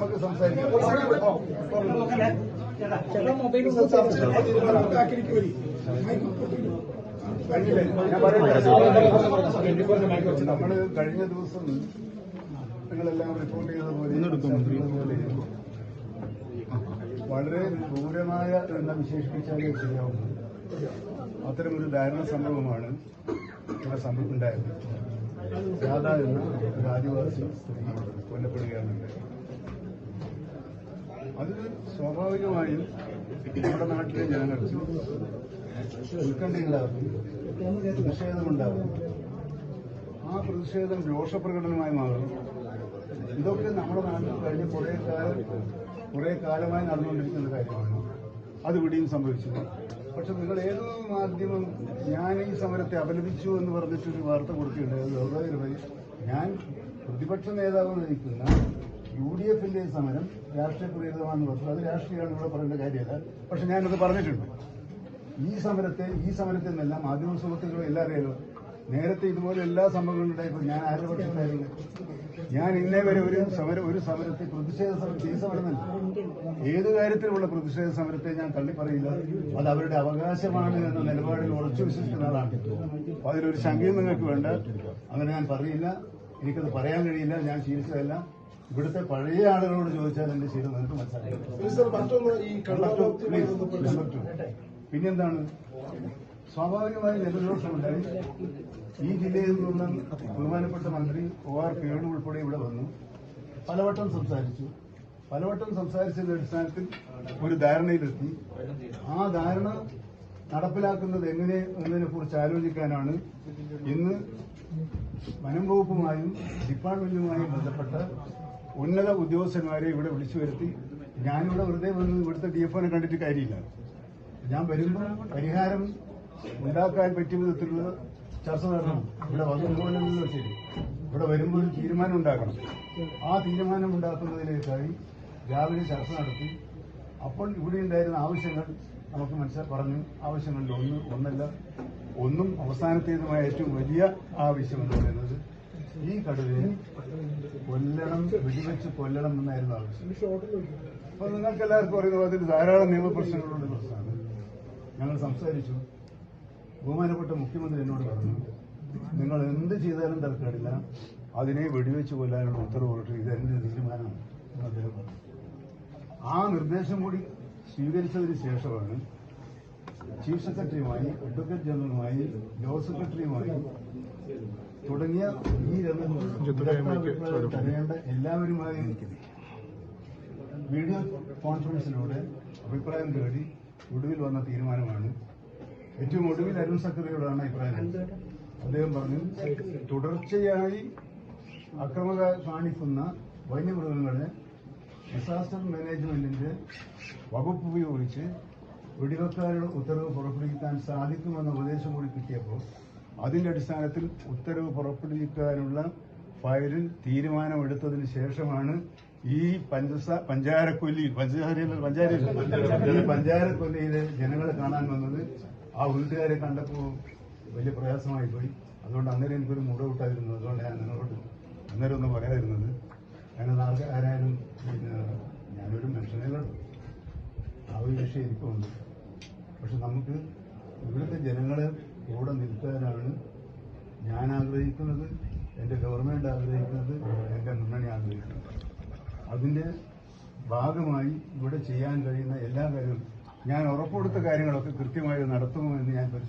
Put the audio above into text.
നമുക്ക് സംസാരിക്കാം. നമ്മൾ കഴിഞ്ഞ ദിവസം നിങ്ങളെല്ലാം റിപ്പോർട്ട് ചെയ്തതുപോലെ വളരെ ക്രൂരമായ എന്ന വിശേഷിപ്പിച്ചാലേ ശരിയാവും അത്തരമൊരു ദാരുണ സംഭവമാണ് ഇവിടെ സംഭവം ഉണ്ടായത്. സാധാരണ എന്ന ഒരു ആദിവാസി സ്ത്രീ കൊല്ലപ്പെടുകയാണ് ഉണ്ടായത്. അത് സ്വാഭാവികമായും നമ്മുടെ നാട്ടിലെ ജനങ്ങൾക്ക് ഉത്കണ്ഠയുണ്ടാകും പ്രതിഷേധമുണ്ടാകും ആ പ്രതിഷേധം രോഷപ്രകടനമായി മാറും ഇതൊക്കെ നമ്മുടെ നാട്ടിൽ കഴിഞ്ഞ കുറേ കാലം കുറേ കാലമായി നടന്നുകൊണ്ടിരിക്കുന്ന കാര്യമാണ്. അത് ഇവിടെയും സംഭവിച്ചു. പക്ഷെ നിങ്ങൾ ഏത് മാധ്യമം ഞാൻ ഈ സമരത്തെ അപലപിച്ചു എന്ന് പറഞ്ഞിട്ടൊരു വാർത്ത കൊടുക്കുകയുണ്ടായത് ഗൗരവമായി ഞാൻ പ്രതിപക്ഷ നേതാവ് നയിക്കുന്ന യു ഡി എഫിന്റെ സമരം രാഷ്ട്രീയ പ്രേരിതമാണെന്ന് പറഞ്ഞു. അത് രാഷ്ട്രീയമാണ് ഇവിടെ പറയേണ്ട കാര്യമല്ല. പക്ഷെ ഞാനത് പറഞ്ഞിട്ടുണ്ട്. ഈ സമരത്തെ ഈ സമരത്തിൽ നിന്നെല്ലാം മാധ്യമ സുഹൃത്തുക്കളും എല്ലാം അറിയാലോ. നേരത്തെ ഇതുപോലെ എല്ലാ സംഭവങ്ങളും ഉണ്ടായപ്പോൾ ഞാൻ ആരുടെ പക്ഷത്തായിരുന്നു ഞാൻ ഇന്നേ വരെ ഒരു സമരം ഒരു സമരത്തെ പ്രതിഷേധ സമരത്തെ ഈ സമരമല്ല ഏത് കാര്യത്തിലുള്ള പ്രതിഷേധ സമരത്തെ ഞാൻ തള്ളി പറയില്ല അത് അവരുടെ അവകാശമാണ് എന്ന നിലപാടിൽ ഉറച്ചു വിശ്വസിക്കുന്ന ആളാണ്. അതിലൊരു ശങ്കയും നിങ്ങൾക്ക് വേണ്ട. അങ്ങനെ ഞാൻ പറയില്ല. എനിക്കത് പറയാൻ കഴിയില്ല. ഞാൻ ശീലിച്ചതല്ല. ഇവിടുത്തെ പഴയ ആളുകളോട് ചോദിച്ചാൽ എന്റെ ശീലം നിങ്ങൾക്ക് മനസ്സിലാക്കാം. പിന്നെന്താണ്? സ്വാഭാവികമായി ജനരോഷമുണ്ടായി ഈ ജില്ലയിൽ നിന്ന് ബഹുമാനപ്പെട്ട മന്ത്രി ഒ ആർ കേണു ഉൾപ്പെടെ ഇവിടെ വന്നു. പലവട്ടം സംസാരിച്ചു. പലവട്ടം സംസാരിച്ചതിന്റെ അടിസ്ഥാനത്തിൽ ഒരു ധാരണയിലെത്തി. ആ ധാരണ നടപ്പിലാക്കുന്നത് എങ്ങനെ എന്നതിനെ കുറിച്ച് ആലോചിക്കാനാണ് ഇന്ന് വനം വകുപ്പുമായും ഡിപ്പാർട്ട്മെന്റുമായും ബന്ധപ്പെട്ട ഉന്നത ഉദ്യോഗസ്ഥന്മാരെ ഇവിടെ വിളിച്ചു വരുത്തി. ഞാനിവിടെ വെറുതെ വന്ന് ഇവിടുത്തെ ഡി എഫ് ഒനെ കണ്ടിട്ട് കാര്യമില്ല. ഞാൻ വരുമ്പോൾ പരിഹാരം ഉണ്ടാക്കാൻ പറ്റിയ വിധത്തിലുള്ള ചർച്ച നടത്തണം. ഇവിടെ വന്നുപോലെന്നല്ലോ ശരി ഇവിടെ വരുമ്പോൾ തീരുമാനം ഉണ്ടാക്കണം. ആ തീരുമാനം ഉണ്ടാക്കുന്നതിലേക്കായി രാവിലെ ചർച്ച നടത്തി. അപ്പോൾ ഇവിടെ ഉണ്ടായിരുന്ന ആവശ്യങ്ങൾ നമുക്ക് മനസ്സിലാക്കി പറഞ്ഞു. ആവശ്യങ്ങളിൽ ഒന്ന് ഒന്നല്ല ഒന്നും അവസാനത്തേതുമായ ഏറ്റവും വലിയ ആവശ്യം എന്ന് പറയുന്നത് ഈ കടുവയെ കൊല്ലണം വെടിവെച്ച് കൊല്ലണം എന്നായിരുന്നു ആവശ്യം. അപ്പൊ നിങ്ങൾക്ക് എല്ലാവർക്കും അറിയുന്ന അതിൽ ധാരാളം നിയമപ്രശ്നങ്ങളുള്ള പ്രശ്നമാണ് ഞങ്ങൾ സംസാരിച്ചു. ബഹുമാനപ്പെട്ട മുഖ്യമന്ത്രി എന്നോട് പറഞ്ഞു നിങ്ങൾ എന്ത് ചെയ്താലും തരക്കേടില്ല അതിനെ വെടിവെച്ച് കൊല്ലാനുള്ള ഉത്തരവ് കൊടുത്തു ഇത് എന്റെ തീരുമാനമാണ് അദ്ദേഹം പറഞ്ഞു. ആ നിർദ്ദേശം കൂടി സ്വീകരിച്ചതിന് ശേഷമാണ് ചീഫ് സെക്രട്ടറിയുമായി അഡ്വക്കേറ്റ് ജനറലുമായി ലോ സെക്രട്ടറിയുമായി തുടങ്ങിയ ഈ തടയേണ്ട എല്ലാവരുമായി വീഡിയോ കോൺഫറൻസിലൂടെ അഭിപ്രായം തേടി ഒടുവിൽ വന്ന തീരുമാനമാണ്. ഏറ്റവും ഒടുവിൽ അരുൺ സക്കറിയോടാണ് അഭിപ്രായം അദ്ദേഹം പറഞ്ഞു തുടർച്ചയായി അക്രമ കാണിക്കുന്ന വന്യമൃഗങ്ങളെ ഡിസാസ്റ്റർ മാനേജ്മെന്റിന്റെ വകുപ്പ് ഉപയോഗിച്ച് വെടിവെക്കാനുള്ള ഉത്തരവ് പുറപ്പെടുവിക്കാൻ സാധിക്കുമെന്ന ഉപദേശം കൂടി കിട്ടിയപ്പോൾ അതിന്റെ അടിസ്ഥാനത്തിൽ ഉത്തരവ് പുറപ്പെടുവിക്കാനുള്ള ഫയലിൽ തീരുമാനമെടുത്തതിന് ശേഷമാണ് ഈ പഞ്ചസ പഞ്ചാരക്കൊല്ലി പഞ്ചാരയിൽ പഞ്ചാര പഞ്ചാരക്കൊല്ലിയിലെ ജനങ്ങളെ കാണാൻ വന്നത് ആ വീട്ടുകാരെ കണ്ടപ്പോൾ വലിയ പ്രയാസമായി പോയി. അതുകൊണ്ട് അന്നേരം എനിക്കൊരു മുടവിട്ടായിരുന്നു അതുകൊണ്ട് ഞാൻ നിങ്ങളോട് അന്നേരം ഒന്നും പറയാതിരുന്നത്. അങ്ങനെ ആർക്ക് ആരായാലും പിന്നെ ഞാനൊരു മനുഷ്യനല്ലോ ആ ഒരു വിഷയം എനിക്കുണ്ട് പക്ഷെ നമുക്ക് ഇവിടുത്തെ ജനങ്ങളെ കൂടെ നിൽക്കാനാണ് ഞാൻ ആഗ്രഹിക്കുന്നത് എന്റെ ഗവൺമെന്റ് ആഗ്രഹിക്കുന്നത് എന്റെ മുന്നണി ആഗ്രഹിക്കുന്നത്. അതിന്റെ ഭാഗമായി ഇവിടെ ചെയ്യാൻ കഴിയുന്ന എല്ലാ കാര്യങ്ങളും ഞാൻ ഉറപ്പുകൊടുത്ത കാര്യങ്ങളൊക്കെ കൃത്യമായി നടത്തുമോ എന്ന് ഞാൻ പരിശോധിച്ചു